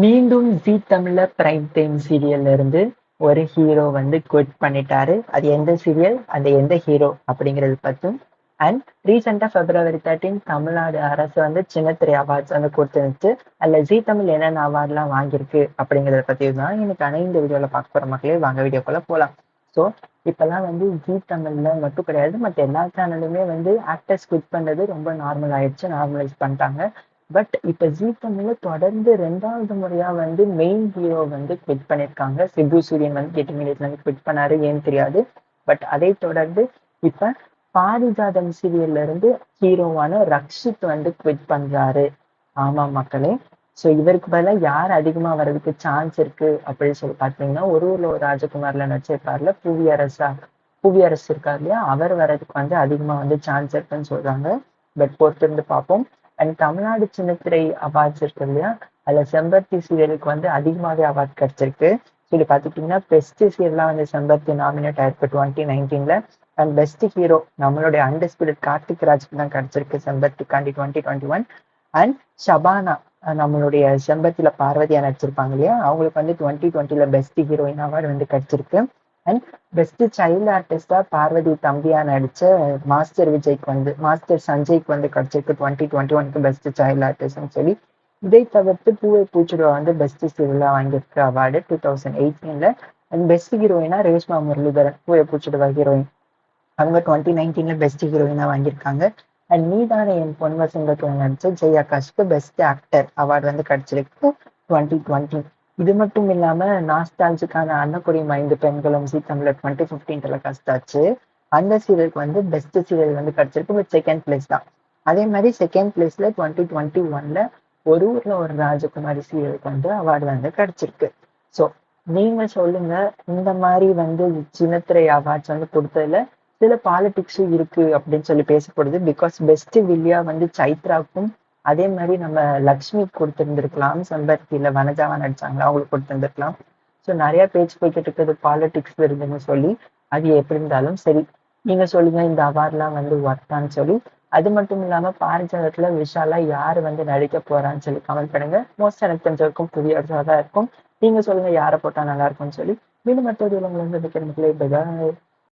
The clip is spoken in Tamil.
மீண்டும் ஜீ தமிழ்ல பிரைம் டைம் சீரியல்ல இருந்து ஒரு ஹீரோ வந்து குவிட் பண்ணிட்டாரு. அது எந்த சீரியல் அந்த எந்த ஹீரோ அப்படிங்கிறது பற்றும் அண்ட் ரீசெண்டாக பிப்ரவரி தேர்ட்டீன் தமிழ்நாடு அரசு வந்து சின்னத்திரை அவார்ட்ஸ் வந்து கொடுத்துருந்துச்சு. அதில் ஜீ தமிழ் என்னென்ன அவார்ட்லாம் வாங்கியிருக்கு அப்படிங்கிறத பற்றி தான் இன்னைக்கு இந்த வீடியோவில் பார்க்க போகிற மக்களே வாங்க வீடியோக்குள்ளே போகலாம் ஸோ இப்போல்லாம் வந்து ஜீ தமிழில் மட்டும் கிடையாது. மற்ற எல்லா சேனலுமே வந்து ஆக்டர்ஸ் குவிட் பண்ணுறது ரொம்ப நார்மல் ஆயிடுச்சு நார்மலைஸ் பண்ணிட்டாங்க. பட் இப்ப ஜீ தமிழ்ல தொடர்ந்து ரெண்டாவது முறையா வந்து மெயின் ஹீரோ வந்து குவிட் பண்ணிருக்காங்க. சிபு சூரியன் வந்து எட்டு மினிட்ல வந்து குவிட் பண்ணாரு. ஏன்னு தெரியாது. பட் அதை தொடர்ந்து இப்ப பாரிஜாதம் சீரியல்ல இருந்து ஹீரோவான ரக்ஷித் வந்து குவிட் பண்றாரு. ஆமா மக்களே. ஸோ இவருக்கு பதிலாக யார் அதிகமாக வர்றதுக்கு சான்ஸ் இருக்கு அப்படின்னு சொல்லி பார்த்தீங்கன்னா ஒரு ஊர்ல ஒரு ராஜகுமார்ல நடிச்சிருப்பார்ல புவியரசா புவியரசு இருக்கார் இல்லையா? அவர் வர்றதுக்கு வந்து அதிகமாக வந்து சான்ஸ் இருக்குன்னு சொல்றாங்க. பட் பொறுத்திருந்து பார்ப்போம். அண்ட் தமிழ்நாடு சின்னத்திரை அவார்ட்ஸ் இருக்கு இல்லையா? அதுல செம்பருத்தி சீரியலுக்கு வந்து அதிகமாகவே அவார்ட் கிடைச்சிருக்கு. சொல்லி பார்த்துக்கிட்டிங்கன்னா பெஸ்ட் சீரியல்லாம் வந்து செம்பருத்தி நாமினேட் ஆயிருக்கு டுவெண்ட்டி நைன்டீன்ல அண்ட் பெஸ்ட் ஹீரோ நம்மளுடைய அண்டர்ஸ்பிரிட் கார்த்திக் ராஜ்க்கு தான் கிடைச்சிருக்கு செம்பருத்திக்காண்டி twenty twenty one and Shabana நம்மளுடைய செம்பருத்தியில பார்வதியா நடிச்சிருப்பாங்க இல்லையா? அவங்களுக்கு வந்து டுவெண்ட்டி டுவெண்ட்டில பெஸ்ட் ஹீரோயின் அவார்டு வந்து கிடைச்சிருக்கு. அண்ட் பெஸ்ட் சைல்டு ஆர்டிஸ்டா பார்வதி தம்பியா நடிச்ச மாஸ்டர் விஜய்க்கு வந்து மாஸ்டர் சஞ்சய்க்கு வந்து கிடைச்சிருக்கு டுவெண்ட்டி டுவெண்ட்டி ஒனுக்கு பெஸ்ட் சைல்டு ஆர்டிஸ்ட்னு சொல்லி. இதை தவிர்த்து பூவை பூச்சிடுவா வந்து பெஸ்ட் சீரியலா வாங்கியிருக்க அவார்டு டூ தௌசண்ட் எயிட்டீன்ல அண்ட் பெஸ்ட் ஹீரோயினா ரேஷ்மா முரளிதரன் பூவை பூச்சிடுவா ஹீரோயின் அவங்க டுவெண்ட்டி நைன்டீன்ல பெஸ்ட் ஹீரோயினா வாங்கியிருக்காங்க. அண்ட் நீதான என் பொன் நடிச்ச ஜெய் ஆகாஷ்க்கு பெஸ்ட் ஆக்டர் அவார்டு வந்து கிடைச்சிருக்கு. டுவெண்ட்டி டுவெண்ட்டி இது மட்டும் இல்லாம நாஸ்டால்ஜுக்கான அன்னக்குடி மைந்து பெண்களும் சி தமிழ்ல டுவெண்ட்டி ஃபிஃப்டீன் டெலிகாஸ்ட் ஆச்சு அந்த சீரியலுக்கு வந்து பெஸ்ட் சீரியல் வந்து கிடைச்சிருக்கு. பட் செகண்ட் பிளேஸ் தான். அதே மாதிரி செகண்ட் பிளேஸ்ல டுவெண்ட்டி டுவெண்ட்டி ஒன்ல ஒரு ஊர்ல ஒரு ராஜகுமாரி சீரியலுக்கு வந்து அவார்டு வந்து கிடைச்சிருக்கு. ஸோ நீங்க சொல்லுங்க இந்த மாதிரி வந்து சின்னத்திரை அவார்ட்ஸ் வந்து கொடுத்ததுல சில பாலிடிக்ஸும் இருக்கு அப்படின்னு சொல்லி பேசப்படுது. பிகாஸ் பெஸ்ட் வில்லியா வந்து சைத்ராக்கும் அதே மாதிரி நம்ம லக்ஷ்மி கொடுத்துருந்துருக்கலாம் செம்பருத்தியில வனஜாவா நடிச்சாங்களா அவங்களுக்கு கொடுத்துருந்துருக்கலாம். ஸோ நிறைய பேச்சு போய்கிட்டு இருக்கிறது பாலிடிக்ஸ் இருந்துன்னு சொல்லி அது எப்படி இருந்தாலும் சரி. நீங்க சொல்லுங்க இந்த அவார்ட்லாம் வந்து ஒர்த்தான்னு சொல்லி. அது மட்டும் இல்லாம பாரிஜாதத்துல விஷாலா யாரு வந்து நடிக்க போறான்னு சொல்லி கமெண்ட் பண்ணுங்க. மோஸ்ட் எனக்கு தெரிஞ்சவருக்கும் புதிய தான் இருக்கும். நீங்க சொல்லுங்க யாரை போட்டா நல்லா இருக்கும்னு சொல்லி. மீண்டும் மற்ற உங்களை வந்து